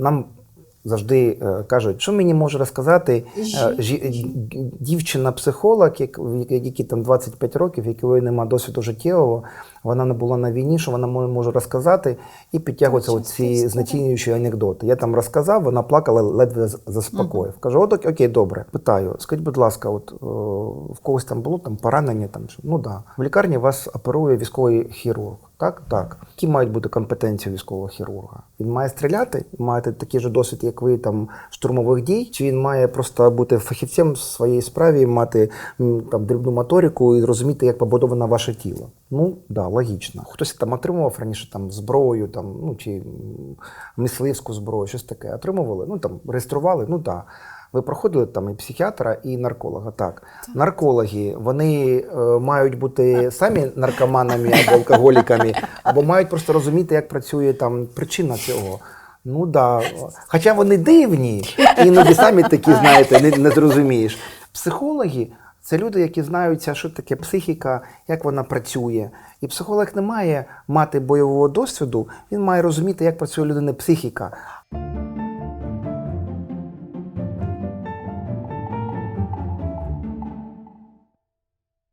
Нам завжди е, кажуть, що мені може розказати е, дівчина-психолог, як, в якій там 25 років, якої нема досвіду життєвого, вона не була на війні, що вона може розказати, і підтягуються Дуже ці знецінюючі анекдоти. Я там розказав, вона плакала, ледве заспокоїв. Кажу, от окей, добре. Питаю, скажіть, будь ласка, от о, в когось там було там поранення? Там ну да. В лікарні вас оперує військовий хірург. Так, так. Які мають бути компетенції військового хірурга? Він має стріляти, мати такий же досвід, як ви там штурмових дій, чи він має просто бути фахівцем в своїй справі, мати там дрібну моторику і розуміти, як побудоване ваше тіло? Ну да, логічно. Хтось там отримував раніше там зброю, там ну чи мисливську зброю, щось таке. Отримували, ну там реєстрували, ну да. Ви проходили там і психіатра, і нарколога. Так, наркологи вони е, мають бути самі наркоманами або алкоголіками, або мають просто розуміти, як працює там причина цього. Ну да. Хоча вони дивні, іноді самі такі, знаєте, не, не зрозумієш. Психологи це люди, які знаються, що таке психіка, як вона працює. І психолог не має мати бойового досвіду, він має розуміти, як працює людина психіка.